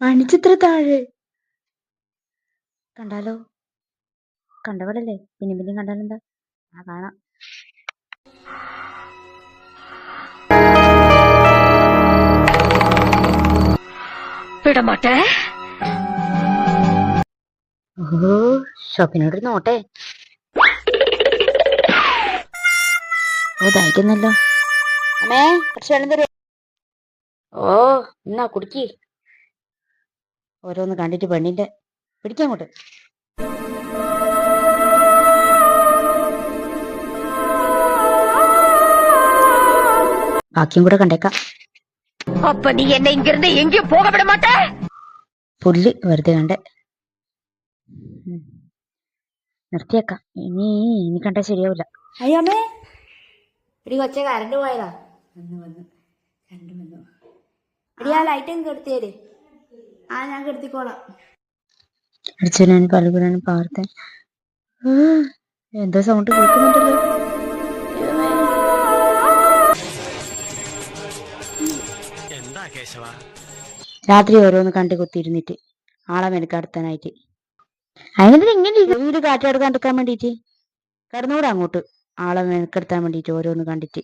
മണിച്ചിത്ര താഴെ. കണ്ടാലോ? കണ്ടവളല്ലേ പിന്നെ പിന്നെ കണ്ടാലെന്താ ആ കാണാം. വിടമാട്ടെ. ഓ ഷോപ്പിനോട് നോട്ടെ. ഓ ദാഹിക്കുന്നല്ലോ. അമ്മേ കുറച്ച് വെള്ളം തരുമോ ഓ എന്നാ കുടിക്ക്. ഓരോന്ന് കണ്ടിട്ട് പെണ്ണിന്റെ പിടിക്കാൻ അങ്ങോട്ട് ബാക്കിയും കൂടെ കണ്ടേക്കാം. നീ എന്നെ പുല്ല് വെറുതെ കണ്ടേ. നിർത്തിയേക്കാം. ഇനി ഇനി കണ്ടാ ശരിയാവില്ല അയ്യമ്മേ എടി കൊച്ചെ കറണ്ട് പോയതാ. വന്ന് വന്ന് കറണ്ട് വന്നു. എടി ലൈറ്റ് എടുത്തേര് ആ ഞാൻ കെടുത്തിക്കോളാം. അടിച്ചവനാണ് പലകുരാനും പാർത്തൻ എന്തോ സൗണ്ട് കേൾക്കുന്നുണ്ടല്ലോ? എന്താ കേശവ? രാത്രി ഓരോന്ന് കണ്ടു കുത്തിയിരുന്നിട്ട് ആളെ മെനക്കടത്താനായിട്ട് അതിനെന്തിനാ ഇങ്ങനെ വീട് കാറ്റെടുക്കാൻ എടുക്കാൻ വേണ്ടിയിട്ട്? കടന്നുകൂടെ അങ്ങോട്ട്. ആളെ മെനക്കെടുത്താൻ വേണ്ടിയിട്ട് ഓരോന്ന് കണ്ടിട്ട്.